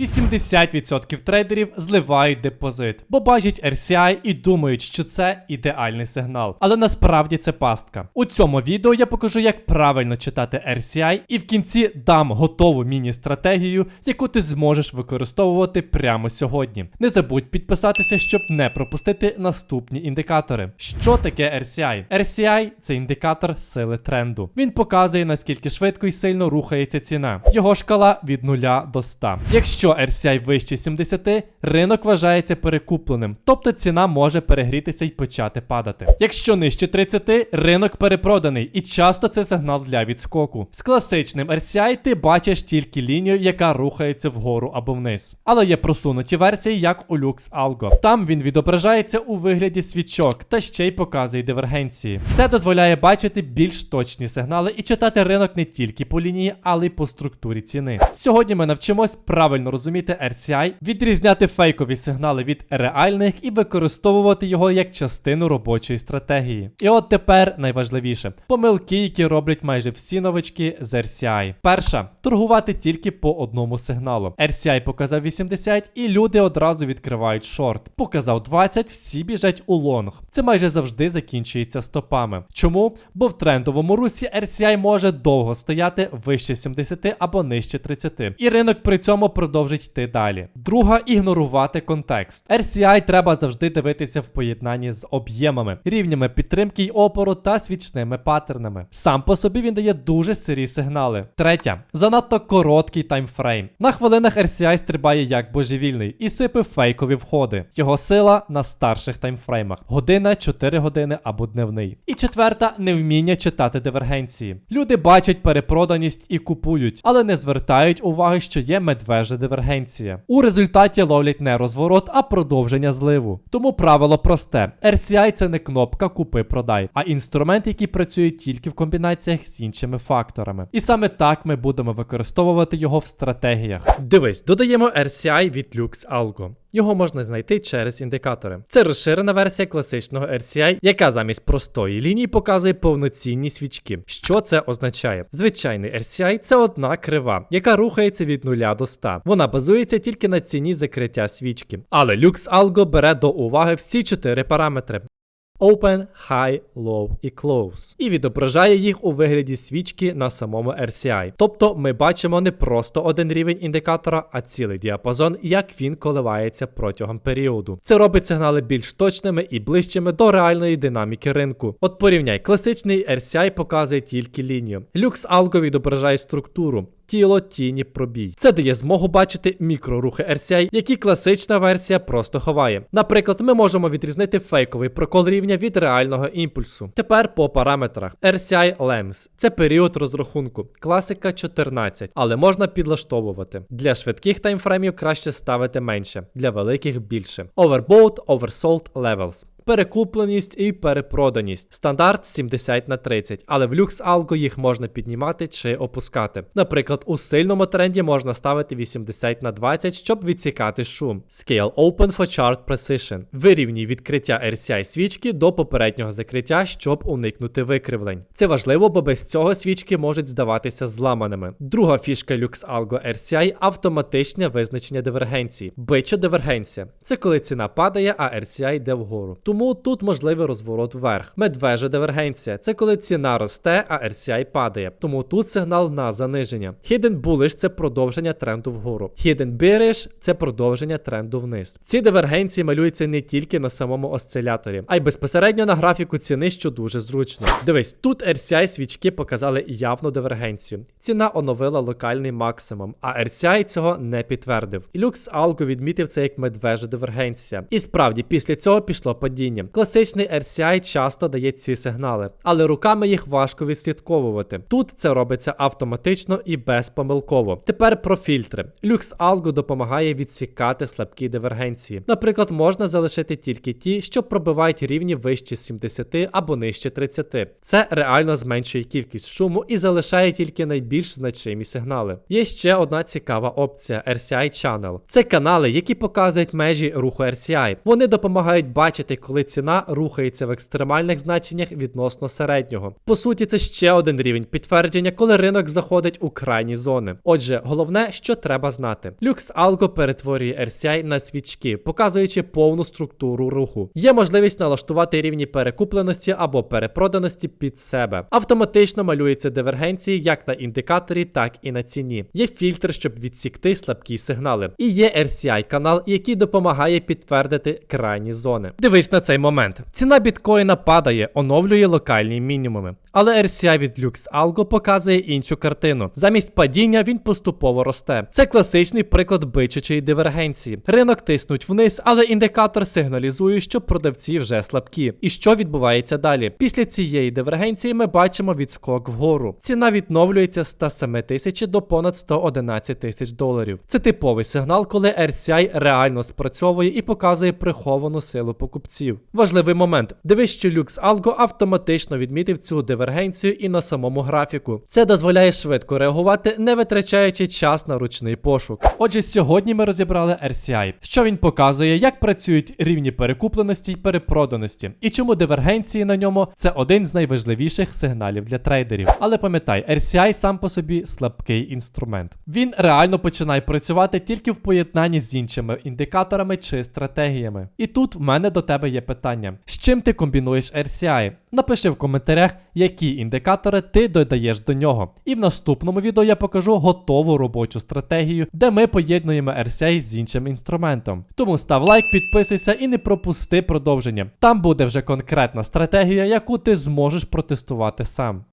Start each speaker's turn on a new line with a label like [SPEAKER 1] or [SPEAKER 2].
[SPEAKER 1] 80% трейдерів зливають депозит, бо бачать RCI і думають, що це ідеальний сигнал. Але насправді це пастка. У цьому відео я покажу, як правильно читати RCI, і в кінці дам готову міні-стратегію, яку ти зможеш використовувати прямо сьогодні. Не забудь підписатися, щоб не пропустити наступні індикатори. Що таке RCI? RCI це індикатор сили тренду. Він показує наскільки швидко і сильно рухається ціна. Його шкала від 0 до 100. Якщо RCI вище 70, ринок вважається перекупленим, тобто ціна може перегрітися і почати падати. Якщо нижче 30, ринок перепроданий, і часто це сигнал для відскоку. З класичним RCI ти бачиш тільки лінію, яка рухається вгору або вниз. Але є просунуті версії, як у Lux Algo. Там він відображається у вигляді свічок та ще й показує дивергенції. Це дозволяє бачити більш точні сигнали і читати ринок не тільки по лінії, але й по структурі ціни. Сьогодні ми навчимось правильно розуміти RCI, відрізняти фейкові сигнали від реальних і використовувати його як частину робочої стратегії. І от тепер найважливіше помилки, які роблять майже всі новички з RCI. Перша торгувати тільки по одному сигналу. RCI показав 80, і люди одразу відкривають шорт. Показав 20, всі біжать у лонг. Це майже завжди закінчується стопами. Чому? Бо в трендовому русі RCI може довго стояти вище 70 або нижче 30. І ринок при цьому продовжить йти далі. Друга ігнорувати контекст. RCI треба завжди дивитися в поєднанні з об'ємами, рівнями підтримки й опору та свічними паттернами. Сам по собі він дає дуже сирі сигнали. Третя занадто короткий таймфрейм. На хвилинах RCI стрибає як божевільний і сипе фейкові входи. Його сила на старших таймфреймах. Година, 4 години або дневний. І четверта невміння читати дивергенції. Люди бачать перепроданість і купують, але не звертають уваги, що є медвежа дивергенція. У результаті ловлять не розворот, а продовження зливу. Тому правило просте: RCI це не кнопка купи-продай, а інструмент, який працює тільки в комбінаціях з іншими факторами. І саме так ми будемо використовувати його в стратегіях. Дивись, додаємо RCI від Lux Algo. Його можна знайти через індикатори. Це розширена версія класичного RCI, яка замість простої лінії показує повноцінні свічки. Що це означає? Звичайний RCI це одна крива, яка рухається від 0 до 100. Вона базується тільки на ціні закриття свічки. Але Lux Algo бере до уваги всі чотири параметри. Open, High, Low і Close. І відображає їх у вигляді свічки на самому RCI. Тобто ми бачимо не просто один рівень індикатора, а цілий діапазон, як він коливається протягом періоду. Це робить сигнали більш точними і ближчими до реальної динаміки ринку. От порівняй, класичний RCI показує тільки лінію. Lux Algo відображає структуру. Тіло, тіні, пробій. Це дає змогу бачити мікрорухи RCI, які класична версія просто ховає. Наприклад, ми можемо відрізнити фейковий прокол рівня від реального імпульсу. Тепер по параметрах. RCI Length – це період розрахунку, класика 14, але можна підлаштовувати. Для швидких таймфреймів краще ставити менше, для великих більше. Overbought, Oversold Levels перекупленість і перепроданість. Стандарт 70 на 30, але в Lux Algo їх можна піднімати чи опускати. Наприклад, у сильному тренді можна ставити 80 на 20, щоб відсікати шум. Scale Open for Chart Precision. Вирівнюй відкриття RCI свічки до попереднього закриття, щоб уникнути викривлень. Це важливо, бо без цього свічки можуть здаватися зламаними. Друга фішка Lux Algo RCI автоматичне визначення дивергенції. Бича дивергенція. Це коли ціна падає, а RCI йде вгору. Тому тут можливий розворот вверх. Медвежа дивергенція це коли ціна росте, а RCI падає. Тому тут сигнал на заниження. Hidden Bullish – це продовження тренду вгору. Hidden Bearish – це продовження тренду вниз. Ці дивергенції малюються не тільки на самому осциляторі, а й безпосередньо на графіку ціни, що дуже зручно. Дивись, тут RCI свічки показали явну дивергенцію. Ціна оновила локальний максимум, а RCI цього не підтвердив. Lux Algo відмітив це як медвежа дивергенція. І справді, після цього пішло падіння. Класичний RCI часто дає ці сигнали, але руками їх важко відслідковувати. Тут це робиться автоматично і безпомилково. Тепер про фільтри. Lux Algo допомагає відсікати слабкі дивергенції. Наприклад, можна залишити тільки ті, що пробивають рівні вище 70 або нижче 30. Це реально зменшує кількість шуму і залишає тільки найбільш значимі сигнали. Є ще одна цікава опція RCI Channel. Це канали, які показують межі руху RCI. Вони допомагають бачити, коли ціна рухається в екстремальних значеннях відносно середнього. По суті, це ще один рівень підтвердження, коли ринок заходить у крайні зони. Отже, головне, що треба знати: Lux Algo перетворює RCI на свічки, показуючи повну структуру руху. Є можливість налаштувати рівні перекупленості або перепроданості під себе. Автоматично малюються дивергенції як на індикаторі, так і на ціні. Є фільтр, щоб відсікти слабкі сигнали. І є RCI канал, який допомагає підтвердити крайні зони. Дивись на цей момент. Ціна біткоїна падає, оновлює локальні мінімуми. Але RCI від Lux Algo показує іншу картину. Замість падіння він поступово росте. Це класичний приклад бичачої дивергенції. Ринок тиснуть вниз, але індикатор сигналізує, що продавці вже слабкі. І що відбувається далі? Після цієї дивергенції ми бачимо відскок вгору. Ціна відновлюється з 107 тисяч до понад 111 тисяч доларів. Це типовий сигнал, коли RCI реально спрацьовує і показує приховану силу покупців. Важливий момент. Дивись, що Lux Algo автоматично відмітив цю дивергенцію і на самому графіку. Це дозволяє швидко реагувати, не витрачаючи час на ручний пошук. Отже, сьогодні ми розібрали RCI, що він показує, як працюють рівні перекупленості й перепроданості, і чому дивергенції на ньому це один з найважливіших сигналів для трейдерів. Але пам'ятай, RCI сам по собі слабкий інструмент. Він реально починає працювати тільки в поєднанні з іншими індикаторами чи стратегіями. І тут в мене до тебе є питання: з чим ти комбінуєш RCI? Напиши в коментарях, які індикатори ти додаєш до нього. І в наступному відео я покажу готову робочу стратегію, де ми поєднуємо RCI з іншим інструментом. Тому став лайк, підписуйся і не пропусти продовження. Там буде вже конкретна стратегія, яку ти зможеш протестувати сам.